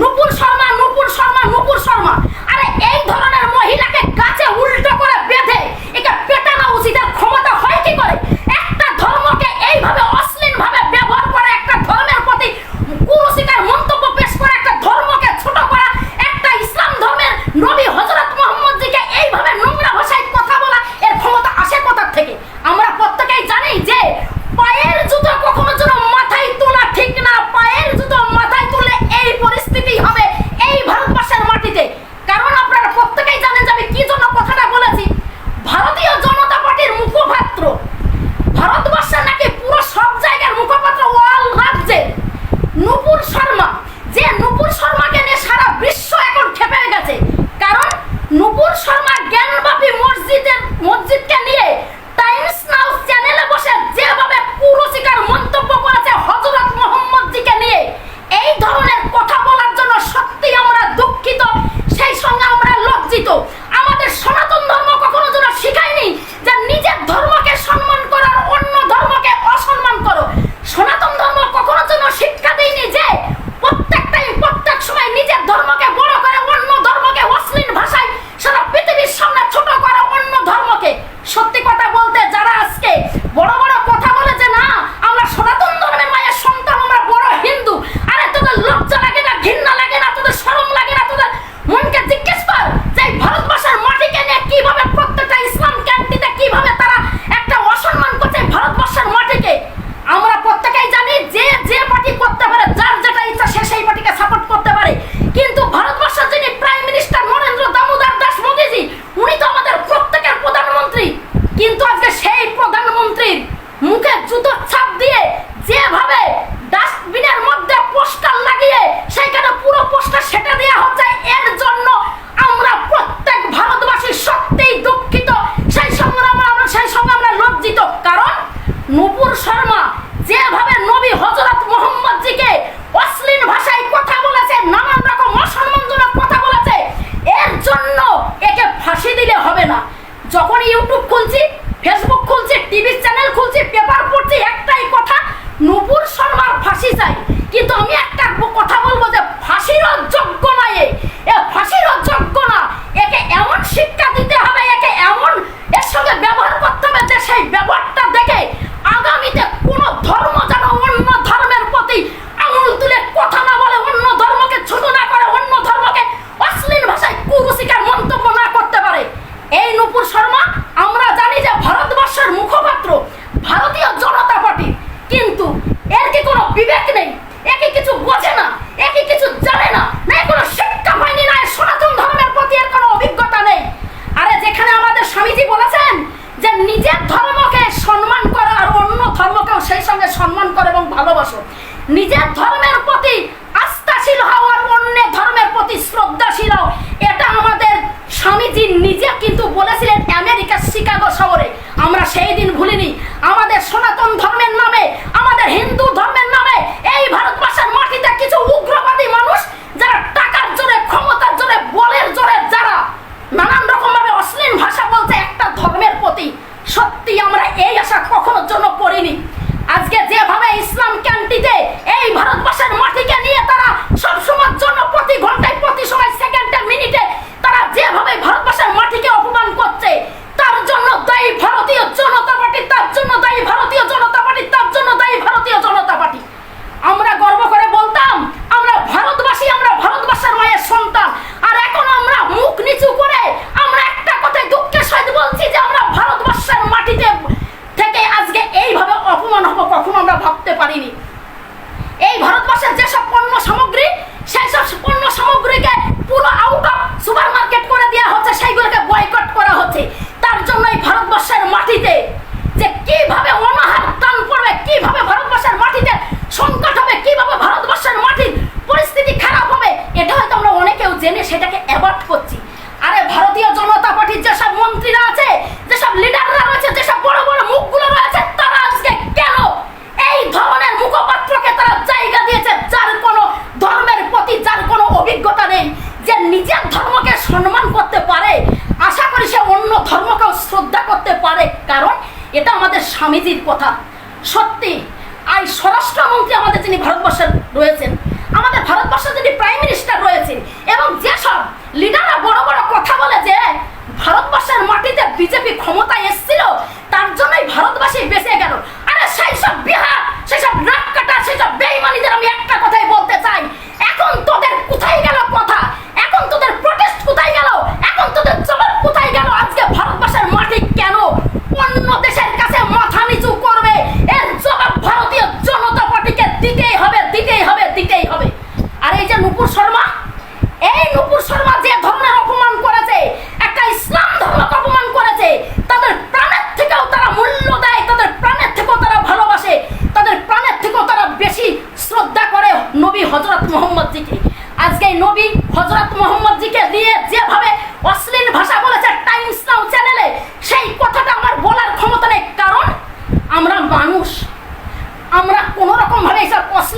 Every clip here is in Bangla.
নুপুর শর্মা নুপুর শর্মা নুপুর শর্মা। যখন ইউটিউব খুলছি ফেসবুক খুলছি টিভি চ্যানেল খুলছি পেপার পড়ছি, একটাই কথা, নূপুর শর্মার ফাঁসি চাই। কিন্তু আমি একটা কথা বলব যে ফাঁসির যোগ্য না এ। ফাঁসির যোগ্য না। একে এমন শিক্ষা দিতে হবে, একে এমন এর সঙ্গে ব্যবহার করতে হবে যে সেই ব্যবহার ধর্মের প্রতি আস্থাশীল হও আর অন্য ধর্মের প্রতি শ্রদ্ধাশীল হও। এটা আমাদের স্বামীজি নিজে কিন্তু বলেছিলেন আমেরিকার শিকাগো শহরে। আমরা সেই দিন ভুলিনি। আমাদের সনাতন ধর্মের নামে, আমাদের হিন্দু ধর্মের নামে এই ভারতবর্ষের মাটিতে কিছু উগ্রবাদী মানুষ নিজের ধর্মকে সম্মান করতে পারে। আশা করি সে অন্য ধর্মকেও শ্রদ্ধা করতে পারে। কারণ এটা আমাদের স্বামীজির কথা। সত্যি আই স্বরাষ্ট্রমন্ত্রী আমাদের যিনি ভারতবর্ষের রয়েছেন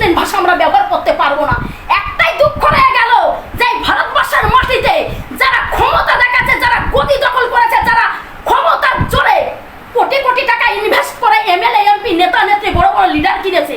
অশ্লীল ভাষা আমরা ব্যবহার করতে পারব না একটাই দুঃখ রয়ে গেল যে এই ভারতবর্ষের মাটিতে যারা ক্ষমতা দেখাচ্ছে যারা গদি দখল করেছে যারা ক্ষমতার জোরে কোটি কোটি টাকা ইনভেস্ট করে এমএলএ এমপি নেতা নেত্রী বড় বড় লিডার কিনেছে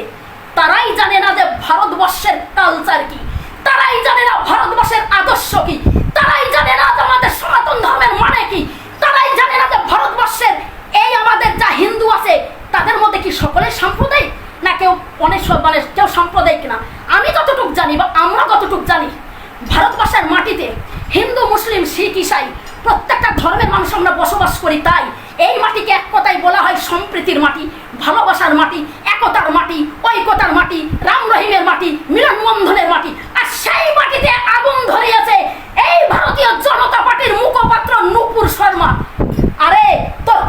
তারাই জানে না যে ভারতবর্ষের কালচার কি তারাই জানে না ভারতবর্ষের আদর্শ কি তারাই জানে না যে আমাদের সনাতন ধর্মের মানে কি তারাই জানে না যে ভারতবর্ষের এই আমাদের যা হিন্দু আছে তাদের মধ্যে কি সকলে সাম্প্রদায়িক না কেউ অনেক সব মানে কেউ সাম্প্রদায়িক না আমি যতটুক জানি বা আমরা কতটুক জানি ভারতবর্ষের মাটিতে হিন্দু, মুসলিম, শিখ, ইসাই প্রত্যেকটা ধর্মের মানুষ আমরা বসবাস করি তাই এই মাটিকে এক কথায় বলা হয় সম্প্রীতির মাটি, ভালোবাসার মাটি, একতার মাটি, ঐক্যতার মাটি, রাম রহিমের মাটি, মিলন বন্ধনের মাটি আর সেই মাটিতে আগুন ধরিয়েছে এই ভারতীয় জনতা পার্টির মুখপাত্র নুপুর শর্মা আরে তোর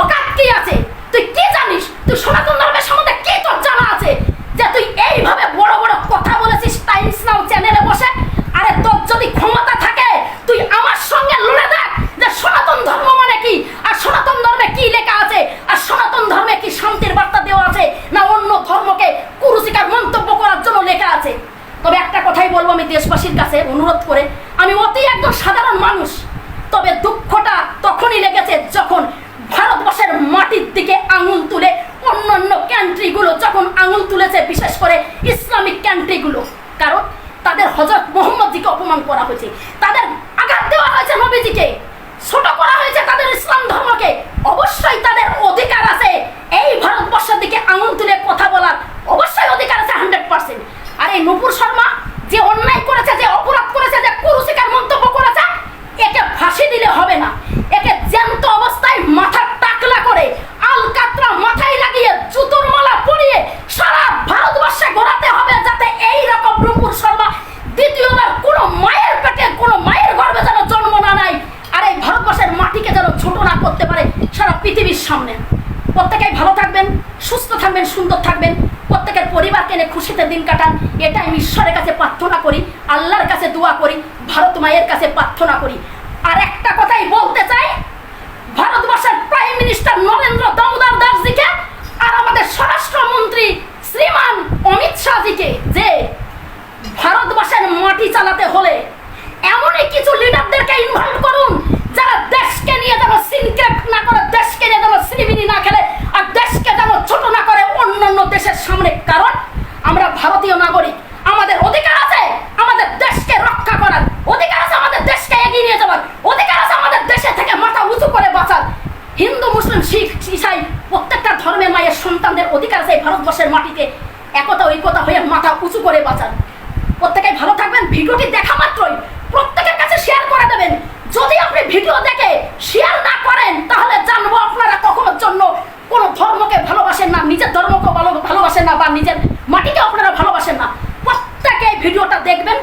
অকাত কি আছে তুই কি জানিস তুই সনাতন ধর্মের সম্বন্ধে কি তোর জানা আছে যে তুই এইভাবে বড় বড় কথা বলেছিস টাইমস নাও চ্যানেলে বসে আরে তোর যদি ক্ষমতা থাকে তুই আমার সঙ্গে লড়ে দেখ যে সনাতন ধর্ম মানে কি আর সনাতন ধর্মে কি লেখা আছে আর সনাতন ধর্মে কি শান্তির বার্তা দেওয়া আছে না অন্য ধর্মকে কুরুচিকার মন্তব্য করার জন্য লেখা আছে তবে একটা কথাই বলব আমি দেশবাসীর কাছে অনুরোধ করে আমি অতি একজন সাধারণ মানুষ তবে দুঃখটা তখনই লেগেছে যখন ভারতবর্ষের মাটির দিকে আঙুল তুলে অন্যান্য ক্যান্ট্রিগুলো যখন আঙুল তুলেছে বিশেষ করে ক্যান্ট্রিগুলো কারণ তাদের হজরত মোহাম্মদজিকে অপমান করা হয়েছে। তাদের আঘাত দেওয়া হয়েছে নবীজিকে ছোট করা হয়েছে তাদের ইসলাম ধর্মকে অবশ্যই তাদের অধিকার আছে এই ভারতবর্ষের দিকে আঙুল তুলে কথা বলার অবশ্যই অধিকার আছে হান্ড্রেড পার্সেন্ট আর এই নুপুর শর্মা যে অন্যায় করেছে যে অপরাধ করেছে যে কুরুচিকার মন্তব্য করেছে একে ফাঁসি দিলে হবে না একে জ্যান্ত অবস্থায় মাথা টাকলা করে আলকাতরা মাথায় লাগিয়ে জুতোর মালা পরিয়ে সারা ভারতবর্ষে ঘোরাতে হবে যাতে এই রকম রূপুর শর্মা দ্বিতীয়বার কোনো মায়ের পেটে কোনো মায়ের গর্ভে যেন জন্ম না নেয় আর এই ভারতবর্ষের মাটিকে যেন ছোট না করতে পারে সারা পৃথিবীর সামনে প্রত্যেকেই ভালো থাকবেন সুস্থ থাকবেন সুন্দর থাকবেন প্রত্যেকের পরিবারকে নিয়ে খুশিতে দিন কাটান, এটা আমি ঈশ্বরের কাছে প্রার্থনা করি, আল্লাহর কাছে দোয়া করি, ভারত মায়ের কাছে প্রার্থনা করি। আর একটা কথাই বলতে চাই, ভারতবর্ষের প্রাইম মিনিস্টার নরেন্দ্র দামোদর দাসজিকে আর আমাদের স্বরাষ্ট্রমন্ত্রী শ্রীমান অমিত শাহজিকে, যে ভারতবর্ষের মাটি চালাতে হলে এমনই কিছু লিডারদেরকে ইনভলভ করুন, যারা দেশকে নিয়ে যেন সিনক্রেট না করে, দেশকে নিয়ে যেন সিনিবিনি না খেলে, আর দেশকে যেন ছোট না করে অন্যান্য দেশের সামনে, কারণ আমরা ভারতীয় নাগরিক, আমাদের অধিকার আছে আমাদের দেশকে রক্ষা করার। অধিকার আছে আমাদের দেশকে এগিয়ে নিয়ে যাওয়ার। অধিকার আছে আমাদের দেশে থেকে মাথা উঁচু করে বাঁচার। হিন্দু, মুসলিম, শিখ, ইসাই, প্রত্যেকটা ধর্মের মায়ের সন্তানদের অধিকার আছে ভারতবর্ষের মাটিতে। একতা, ঐকতা হয়ে মাথা উঁচু করে বাঁচার। প্রত্যেকে ভালো থাকবেন, ভিডিওটি দেখা মাত্রই। প্রত্যেকের কাছে শেয়ার করে দেবেন। যদি আপনি ভিডিও দেখে শেয়ার না করেন, তাহলে জানব আপনারা কখনোর জন্য কোনো ধর্মকে ভালোবাসেন না, নিজের ধর্মকে ভালো ভালোবাসেন না বা নিজের দেখবেন